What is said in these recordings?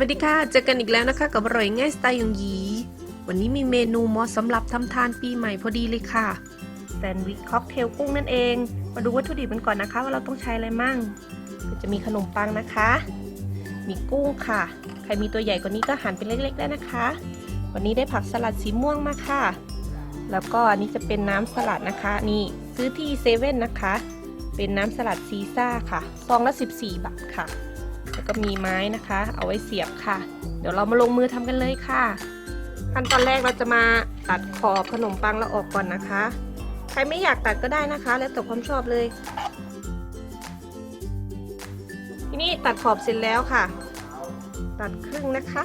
วัสดีค่ะ เจอกันอีกแล้วนะคะ กับอร่อยง่ายสไตล์ยงหยี วันนี้มีเมนูเหมาะสำหรับทำทานปีใหม่พอดีเลยค่ะ แซนด์วิชค็อกเทลกุ้งนั่นเอง มาดูวัตถุดิบกันก่อนนะคะ ว่าเราต้องใช้อะไรมั่ง ก็จะมีขนมปังนะคะ มีกุ้งค่ะ ใครมีตัวใหญ่กว่านี้ก็หั่นเป็นเล็กๆได้นะคะ วันนี้ได้ผักสลัดสีม่วงมาค่ะ แล้วก็อันนี้จะเป็นน้ำสลัดนะคะ นี่ซื้อที่เซเว่นนะคะ เป็นน้ำสลัดซีซ่าค่ะ ซองละ 14 บาทค่ะ ก็มีไม้นะคะ เอาไว้เสียบค่ะ เดี๋ยวเรามาลงมือทำกันเลยค่ะ ขั้นตอนแรกเราจะมาตัดขอบขนมปังเราออกก่อนนะคะ ใครไม่อยากตัดก็ได้นะคะ แล้วแต่ความชอบเลย ทีนี้ตัดขอบเสร็จแล้วค่ะ ตัดครึ่งนะคะ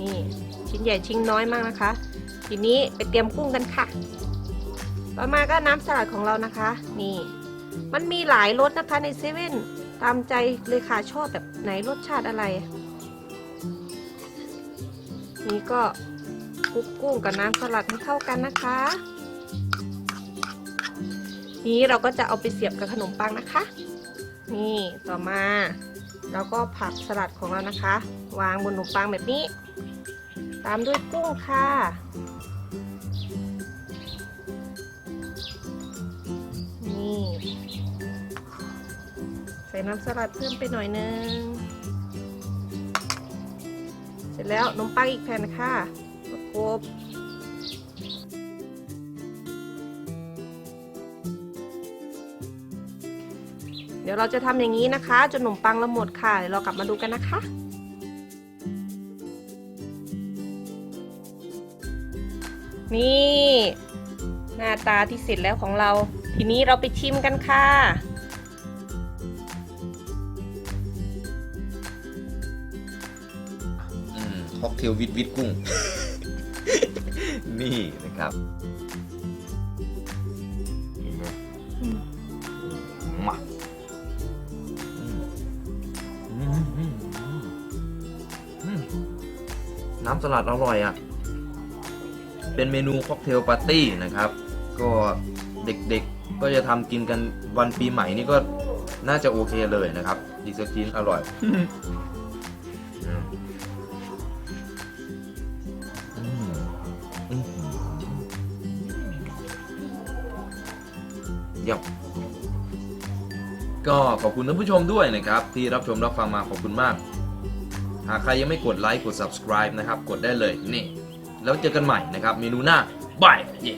นี่ชิ้นใหญ่ชิ้นน้อยมากนะคะ ทีนี้ไปเตรียมกุ้งกันค่ะ ต่อมาก็น้ำสลัดของเรานะคะ นี่ มันมีหลายรสนะคะในเซเว่นตามใจเลยค่ะชอบแบบไหนรสชาติอะไร นี่ก็คลุกกุ้งกับน้ำสลัดให้เข้ากันนะคะ นี้เราก็จะเอาไปเสียบกับขนมปังนะคะ นี่ต่อมาเราก็ผักสลัดของเรานะคะ วางบนขนมปังแบบนี้ ตามด้วยกุ้งค่ะ นี่ใส่น้ำสลัดเพิ่มไปหน่อยนึง เสร็จแล้วนมปังอีกแผ่นค่ะประกบเดี๋ยวเราจะทำอย่างนี้นะคะจนขนมปังเราหมดค่ะเดี๋ยวเรากลับมาดูกันนะคะ นี่ หน้าตาที่เสร็จแล้วของเรา ทีนี้เราไปชิมกันค่ะ อืมค็อกเทลวิดวิดกุ้ง นี่นะครับมาอืมอืมอืมอืมน้ำสลัดอร่อยอะ เป็นเมนูค็อกเทลปาร์ตี้นะครับ ก็ เด็กๆ ก็จะทำกินกันวันปีใหม่นี่ก็น่าจะโอเคเลยนะครับดีสกินอร่อยอืมอืมอืมเยี่ยมก็ขอบคุณท่านผู้ชมด้วยนะครับ ที่รับชมรับฟังมาขอบคุณมาก หากใครยังไม่กดไลค์กด subscribe นะครับ กดได้เลยนี่ แล้วเจอกันใหม่นะครับ เมนูหน้าบายเย่